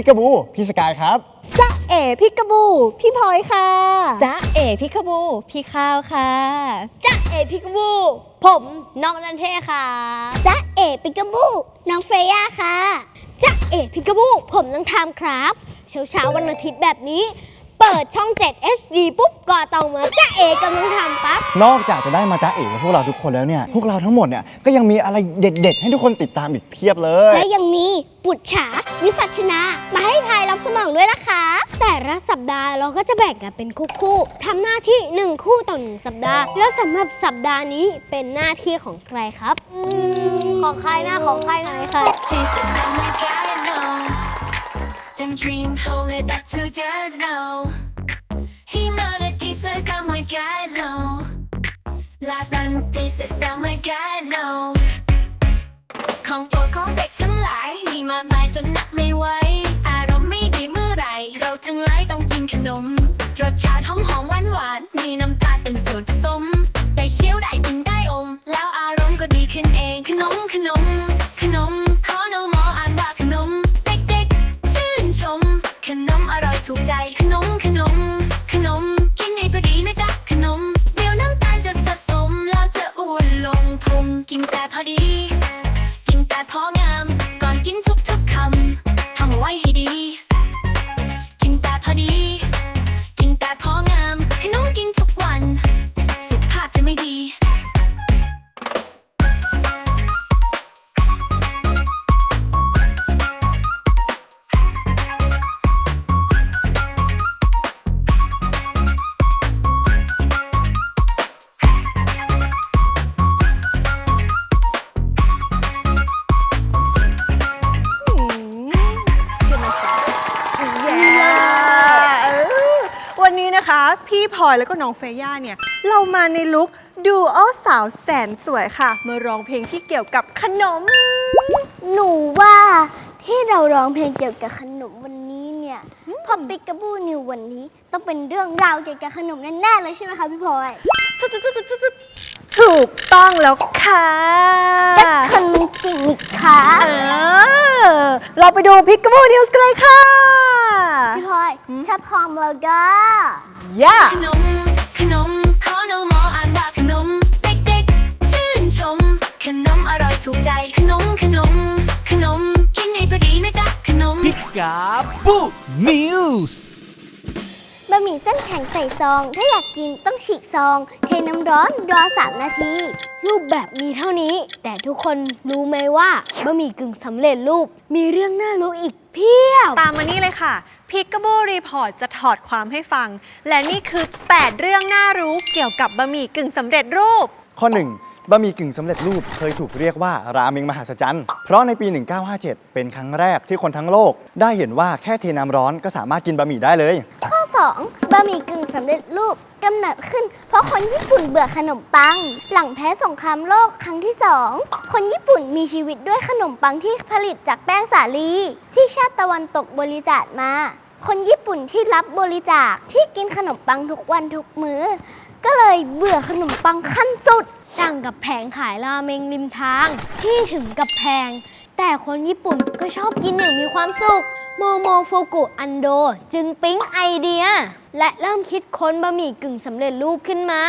พิกาบู พี่สกายครับ จ๊ะเอ๋พี่กระบู พี่พลอยค่ะจ๊ะเอ๋พิคบู พี่ข้าวค่ะ จ๊ะเอพิกาบูผมน้องนันเทค่ะจ๊ะเอปิกาบู น้องเฟย่าค่ะจ๊ะเอพิกาบู ผมน้องทามครับ เช้าเช้าๆวันอาทิตย์แบบนี้ เปิดช่อง 7 HD ปุ๊บก็ต้องมาจ๊ะเอกับน้องทามปั๊บ นอกจากจะได้มาจ๊ะเอกับพวกเราทุกคนแล้วเนี่ย พวกเราทั้งหมดเนี่ย ก็ยังมีอะไรเด็ด ๆ ให้ทุกคนติดตามอีกเพียบเลย และยังมีปุจฉาวิสัชนา มาให้ทายรับสมองด้วยนะคะ แต่ละสัปดาห์เราก็จะแบ่งกันเป็นคู่ๆทำหน้าที่ 1 คู่ต่อหนึ่งสัปดาห์ แล้วสำหรับสัปดาห์นี้เป็นหน้าที่ของใครครับอืมของใครหน้าของใครหน่อยค่ะ Them dream hold it up to the know. He murdered this is all my God now Life run this is all my God now ของโปรดของเด็กทั้งหลายมีมากมายจนนับไม่ไหวอารมณ์ไม่ดีเมื่อไหรเราทั้งหลายต้องกินขนมรสชาติหอมหอมหวานหวานมีน้ำตาลเป็นส่วนผสมได้เคี้ยวได้กินได้อม แล้วอารมณ์ก็ดีขึ้นเองขนมขนมขนมขนม ถูกใจขนมขนม ขนม กินให้พอดีนะจ๊ะขนม เดี๋ยวน้ำตาลจะสะสม แล้วจะอ้วนลงพุงกินแต่พอดี กินแต่พองาม ก่อนกินทุกๆคำท่องไว้ให้ พี่พลอยแล้วก็น้องเฟย่าเนี่ย เรามาในลุคดูอ้อสาวแสนสวยค่ะ มาร้องเพลงที่เกี่ยวกับขนม หนูว่าที่เราร้องเพลงเกี่ยวกับขนมวันนี้เนี่ยพอปิกาบูนิววันนี้ ต้องเป็นเรื่องราวเกี่ยวกับขนมแน่ๆเลยใช่ไหมคะพี่พลอยถูกต้องแล้วค่ะแต่ขนมจริงนี่ค่ะ เออ เราไปดูพิก a b บูนิวส์กันเลยค่ะ พี่พลอยถ้าพร้อมแล้วก็ ย่าขนม ขนมขอนมออ่านว่าขนม เด็กๆ ชื่นชม ขนมอร่อยถูกใจ ขนม ขนม ขนม กินให้พอดีนะจ๊ะ ขนม พิกาบูนิวส์บะหมี่เส้นแข็งใส่ซอง ถ้าอยากกินต้องฉีกซอง เทน้ำร้อนรอ3นาที รูปแบบมีเท่านี้ แต่ทุกคนรู้ไหมว่าบะหมี่กึ่งสำเร็จรูปมีเรื่องน่ารู้อีก เพียบ ตามมานี่เลยค่ะพิก a b บูรีพอร์ตจะถอดความให้ฟัง และนี่คือ 8 เรื่องน่ารู้เกี่ยวกับบะหมี่กึ่งสำเร็จรูป ข้อ 1บะหมี่กึ่งสำเร็จรูปเคยถูกเรียกว่าราเมงมหัศจรรย์ เพราะในปี 1957 เป็นครั้งแรกที่คนทั้งโลก ได้เห็นว่าแค่เทน้ำร้อนก็สามารถกินบะหมี่ได้เลยข้อ 2 บะหมี่กึ่งสำเร็จรูปกำเนิดขึ้น เพราะคนญี่ปุ่นเบื่อขนมปัง หลังแพ้สงครามโลกครั้งที่ 2 คนญี่ปุ่นมีชีวิตด้วยขนมปังที่ผลิตจากแป้งสาลี ที่ชาติตะวันตกบริจาคมา คนญี่ปุ่นที่รับบริจาคที่กินขนมปังทุกวันทุกมื้อ ก็เลยเบื่อขนมปังขั้นสุดต่างกับแผงขายราเมงริมทางที่ถึงกับแพงแต่คนญี่ปุ่นก็ชอบกินอย่างมีความสุข โมโมโฟกุอันโด จึงปิ๊งไอเดีย และเริ่มคิดค้นบะหมี่กึ่งสำเร็จรูปขึ้นมา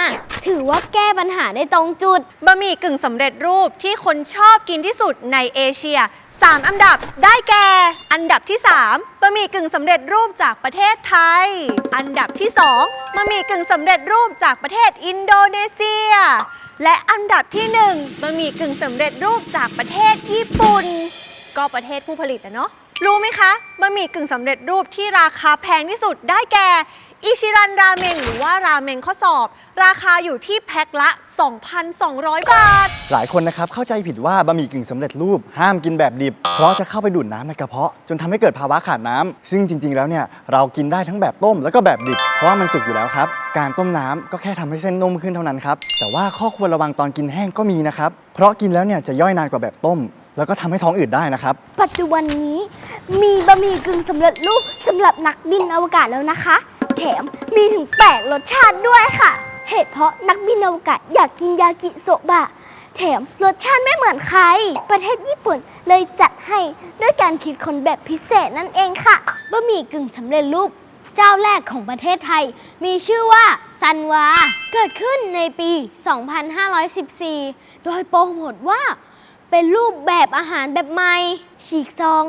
ถือว่าแก้ปัญหาได้ตรงจุด บะหมี่กึ่งสำเร็จรูปที่คนชอบกินที่สุดในเอเชีย 3 อันดับได้แก่ อันดับที่ 3บะหมี่กึ่งสำเร็จรูปจากประเทศไทย อันดับที่ 2บะหมี่กึ่งสำเร็จรูปจากประเทศอินโดนีเซีย และอันดับที่1บะหมี่กึ่งสำเร็จรูปจากประเทศญี่ปุ่น ก็ประเทศผู้ผลิตนะเนาะ รู้ไหมคะบะหมี่กึ่งสำเร็จรูปที่ราคาแพงที่สุดได้แก่อิชิรันราเมงหรือว่าราเมงข้อสอบ ราคาอยู่ที่แพ็คละ 2,200 บาท หลายคนนะครับเข้าใจผิดว่าบะหมี่กึ่งสำเร็จรูปห้ามกินแบบดิบ เพราะจะเข้าไปดูดน้ำในกระเพาะ จนทำให้เกิดภาวะขาดน้ำซึ่งจริง ๆ แล้วเนี่ยเรากินได้ทั้งแบบต้มแล้วก็แบบดิบ เพราะว่ามันสุกอยู่แล้วครับ การต้มน้ำก็แค่ทำให้เส้นนุ่มขึ้นเท่านั้นครับ แต่ว่าข้อควรระวังตอนกินแห้งก็มีนะครับ เพราะกินแล้วเนี่ยจะย่อยนานกว่าแบบต้ม แล้วก็ทำให้ท้องอืดได้นะครับ ปัจจุบันนี้มีบะหมี่กึ่งสำเร็จรูปสำหรับนักบินอวกาศแล้วนะคะ แถมมีถึง 8 รสชาติด้วยค่ะ เหตุเพราะนักบินอวกาศอยากกินยากิโซบะ แถมรสชาติไม่เหมือนใคร ประเทศญี่ปุ่นเลยจัดให้ด้วยการคิดคนแบบพิเศษนั่นเองค่ะ บะหมี่กึ่งสำเร็จรูป เจ้าแรกของประเทศไทย มีชื่อว่าซันวา เกิดขึ้นในปี 2514 โดยโปรโมทว่า เป็นรูปแบบอาหารแบบใหม่ ฉีกซอง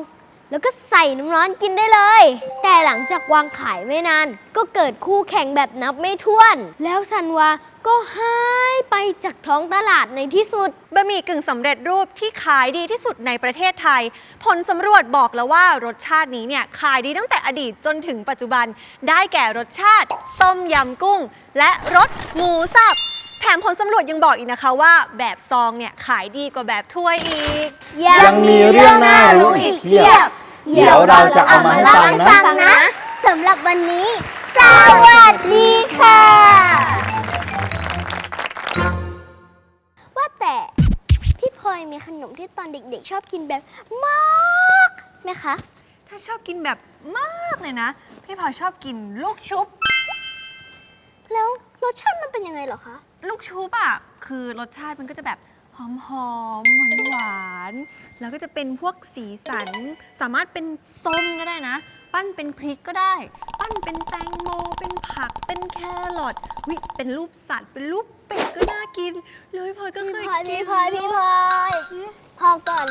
แล้วก็ใส่น้ำร้อนกินได้เลย แต่หลังจากวางขายไม่นาน ก็เกิดคู่แข่งแบบนับไม่ถ้วน แล้วซันวาก็หายไปจากท้องตลาดในที่สุด บะหมี่กึ่งสำเร็จรูปที่ขายดีที่สุดในประเทศไทย ผลสำรวจบอกแล้วว่ารสชาตินี้เนี่ยขายดีตั้งแต่อดีตจนถึงปัจจุบัน ได้แก่รสชาติ ต้มยำกุ้ง และรสหมูสับ แถมผลสำรวจยังบอกอีกนะคะว่าแบบซองเนี่ยขายดีกว่าแบบถ้วยอีก ยังมีเรื่องน่ารู้อีกเพียบ เดี๋ยวเราจะเอามาให้ฟังนะ สำหรับวันนี้ สวัสดีค่ะ ว่าแต่พี่พลอยมีขนมที่ตอนเด็กๆ ชอบกินแบบมากไหมคะ ถ้าชอบกินแบบมากเลยนะ พี่พลอยชอบกินลูกชุบ แล้ว รสชาติมันเป็นยังไงเหรอคะ ลูกชุบอะคือรสชาติมันก็จะแบบหอมหอมหวานหวานๆแล้วก็จะเป็นพวกสีสัน สามารถเป็นส้มก็ได้นะ ปั้นเป็นพริกก็ได้ ปั้นเป็นแตงโม เป็นผัก เป็นแครอทวิเป็นรูปสัตว์ เป็นรูปเป็ดก็น่ากิน เลยพลอยก็เคยพี่พลอยกินพี่พลอยพี่พลอยพอก่อน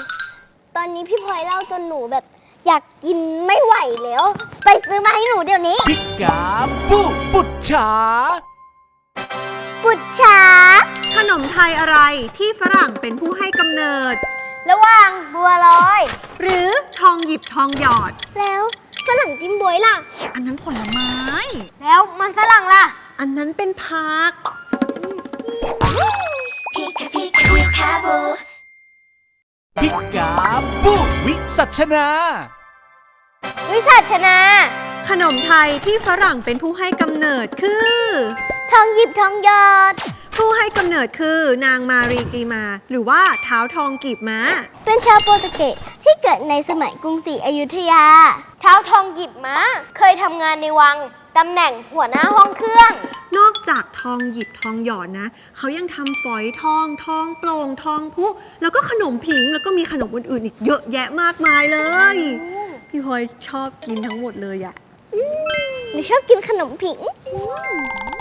ตอนนี้พี่พลอยเล่าจนหนูแบบ อยากกินไม่ไหวแล้ว ไปซื้อมาให้หนูเดี๋ยวนี้ พิกาบูปุจฉา กุช้าขนมไทยอะไรที่ฝรั่งเป็นผู้ให้กำเนิด ระหว่างบัวลอย หรือทองหยิบทองหยอด แล้วฝรั่งจิ้มบวยล่ะ อันนั้นผลไม้ แล้วมันฝรั่งล่ะ อันนั้นเป็นพัก พิกาพิกาพิกาบูพิกาบูวิสัชนา วิสัชนา ขนมไทยที่ฝรั่งเป็นผู้ให้กำเนิดคือ ทองหยิบทองหยอด ผู้ให้กำเนิดคือนางมารีกีมา หรือว่าเท้าทองกีบม้า เป็นชาวโปรตุเกสที่เกิดในสมัยกรุงศรีอยุธยา เท้าทองหยิบม้า เคยทำงานในวัง ตำแหน่งหัวหน้าห้องเครื่อง นอกจากทองหยิบทองหยอดนะ เขายังทำฝอยทอง ทองโปร่งทองพุ แล้วก็ขนมผิง แล้วก็มีขนมอื่นๆอีกเยอะแยะมากมายเลย พี่พลอยชอบกินทั้งหมดเลยอะหนูชอบกินขนมผิง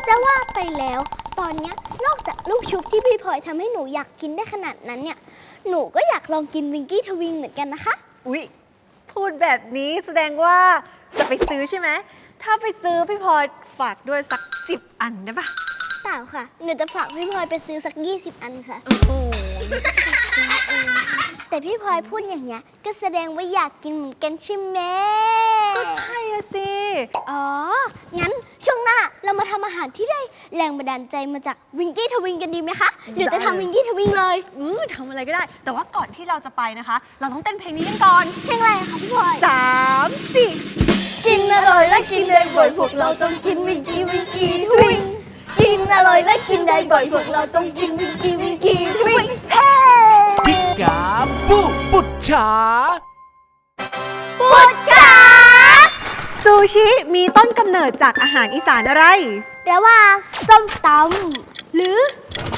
จะว่าไปแล้ว ตอนเนี้ยนอกจากลูกชุบที่พี่พลอยทำให้หนูอยากกินได้ขนาดนั้นเนี่ย หนูก็อยากลองกินวิงกี้ทวิงเหมือนกันนะคะ อุ๊ย พูดแบบนี้แสดงว่าจะไปซื้อใช่ไหม ถ้าไปซื้อพี่พลอยฝากด้วยสักสิบอันได้ปะเปล่าค่ะ หนูจะฝากพี่พลอยไปซื้อสัก 20 อันค่ะ โอ้โหแต่พี่พลอยพูดอย่างเงี้ย ก็แสดงว่าอยากกินเหมือนกันใช่ไหมก็ใช่อะสิ อ๋อ งั้น ช่วงหน้าเรามาทำอาหารที่ได้แรงบันดาลใจมาจากวิงกี้ทวิงกันดีไหมคะเดี๋ยวจะทำวิงกี้ทวิงเลยอือทำอะไรก็ได้ แต่ว่าก่อนที่เราจะไปนะคะ เราต้องเต้นเพลงนี้กันก่อนเพลงอะไรคะพี่พลอยสามสี่กินอร่อยและกินได้บ่อยพวกเราต้องกินวิงกี้วิงกี้ทวิงกินอร่อยและกินได้บ่อยพวกเราต้องกินวิงกี้วิงกี้ทวิงเฮ้พิกาบูปุจฉาปุจฉา ซูชิมีต้นกำเนิดจากอาหารอีสานอะไร ระหว่าส้มตำหรือ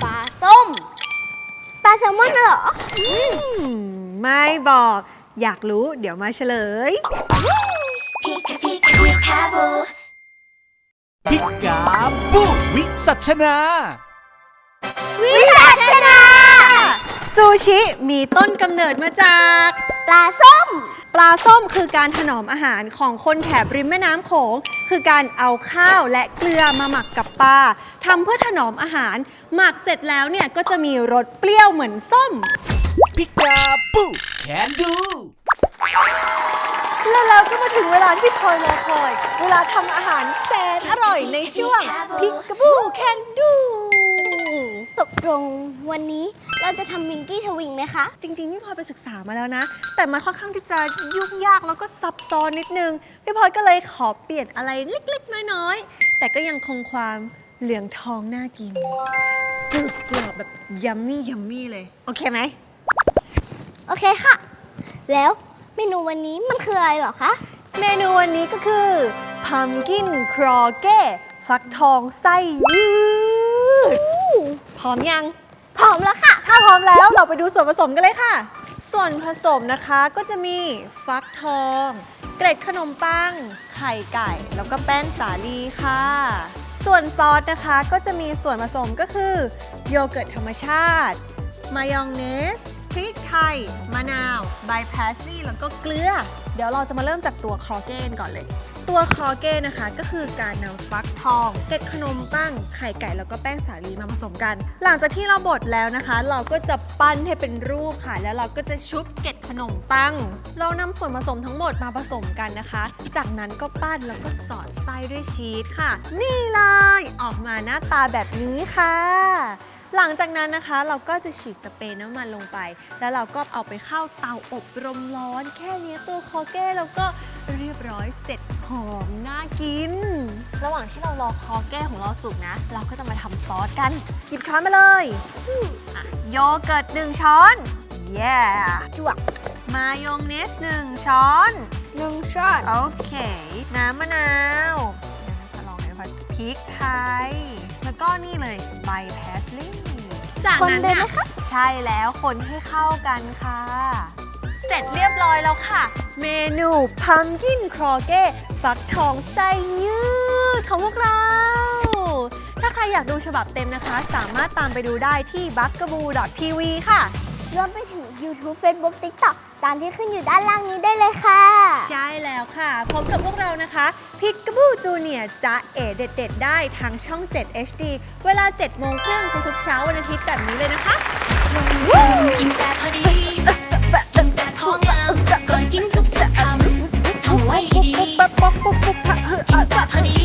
ปลาส้ม ปลาแซลมอนเหรอมไม่บอก อยากรู้เดี๋ยวมาเฉลย พิกาบูวิสัชนา วิจัชนา ซูชิมีต้นกำเนิดมาจาก ปลาส้ม ปลาส้มคือการถนอมอาหารของคนแถบริมแม่น้ำโขง คือการเอาข้าวและเกลือมาหมักกับปลาทำเพื่อถนอมอาหาร หมักเสร็จแล้วเนี่ยก็จะมีรสเปรี้ยวเหมือนส้ม พิกาบูแคนดู และแล้วก็มาถึงเวลาที่พลอยรอคอย เวลาทำอาหารแสนอร่อยในช่วงพิกกะบูแคนดู ตกลงวันนี้ เราจะทำวิงกี้ทวิงไหมคะ จริงๆพี่พลอยไปศึกษามาแล้วนะ แต่มันค่อนข้างที่จะยุ่งยากแล้วก็ซับซ้อนนิดนึง พี่พลอยก็เลยขอเปลี่ยนอะไรเล็กๆ น้อยๆ แต่ก็ยังคงความเหลืองทองน่ากินกรุบกรอบแบบยัมมี่ยัมมี่เลย โอเคไหม โอเคค่ะ แล้วเมนูวันนี้มันคืออะไรเหรอคะ เมนูวันนี้ก็คือ pumpkin croquet ฟักทองไส้ยืด พร้อมยัง พร้อมแล้วค่ะ ถ้าพร้อมแล้วเราไปดูส่วนผสมกันเลยค่ะ ส่วนผสมนะคะก็จะมีฟักทอง เกล็ดขนมปัง ไข่ไก่ แล้วก็แป้งสาลีค่ะ ส่วนซอสนะคะก็จะมีส่วนผสมก็คือ โยเกิร์ตธรรมชาติ มายองเนสพริกไทย มะนาว ใบแพสลีย์แล้วก็เกลือ เดี๋ยวเราจะมาเริ่มจากตัวครอเก้นก่อนเลย ตัวคอเก้นะคะ ก็คือการนำฟักทองเกล็ดขนมปังไข่ไก่แล้วก็แป้งสาลีมาผสมกัน หลังจากที่เราบดแล้วนะคะ เราก็จะปั้นให้เป็นรูปค่ะ แล้วเราก็จะชุบเกล็ดขนมปังเรานำส่วนผสมทั้งหมดมาผสมกันนะคะ จากนั้นก็ปั้นแล้วก็สอดไส้ด้วยชีสค่ะ นี่เลยออกมาหน้าตาแบบนี้ค่ะ หลังจากนั้นนะคะเราก็จะฉีดสเปรย์น้ำมันลงไป แล้วเราก็เอาไปเข้าเตาอบลมร้อน แค่นี้ตัวคอเก้แล้วก็เรียบร้อยเสร็จหอมน่ากิน ระหว่างที่เรารอคอเก้ของเราสุกนะ เราก็จะมาทำซอสกัน หยิบช้อนมาเลยอะโยเกิร์ตหนึ่งช้อนเย้จวกมายองเนสหนึ่งช้อน หนึ่งช้อนโอเค น้ำมะนาวเดี๋ยวเราจะลองเลยนะคะพริกไทย แล้วก็นี่เลยใบแพสลีย์จากนั้นคนเลยเนี่ยไหมคะใช่แล้วคนให้เข้ากันค่ะ เสร็จเรียบร้อยแล้วค่ะ เมนูพัมกินครอเก้ฟักทองไส้ยืดของพวกเรา ถ้าใครอยากดูฉบับเต็มนะคะ สามารถตามไปดูได้ที่ b u g a b o o t v ค่ะ รวมไปถึง YouTube Facebook TikTok ตามที่ขึ้นอยู่ด้านล่างนี้ได้เลยค่ะ ใช่แล้วค่ะ พบกับพวกเรานะคะพิก a b o o Junior จะเอเด็ดๆได้ทางช่อง 7 HD เวลา 7 โมงครึ่งทุกๆเช้าวันอาทิตย์แบบนี้เลยนะคะกินแต่พอดีกินแต่พองามก่อนกินทุกๆคำทำไว้ให้ดีกินแต่พอดี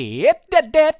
ดเด็ด พิกาบูจูเนียร์จะเอ๋เด็ดเด็ด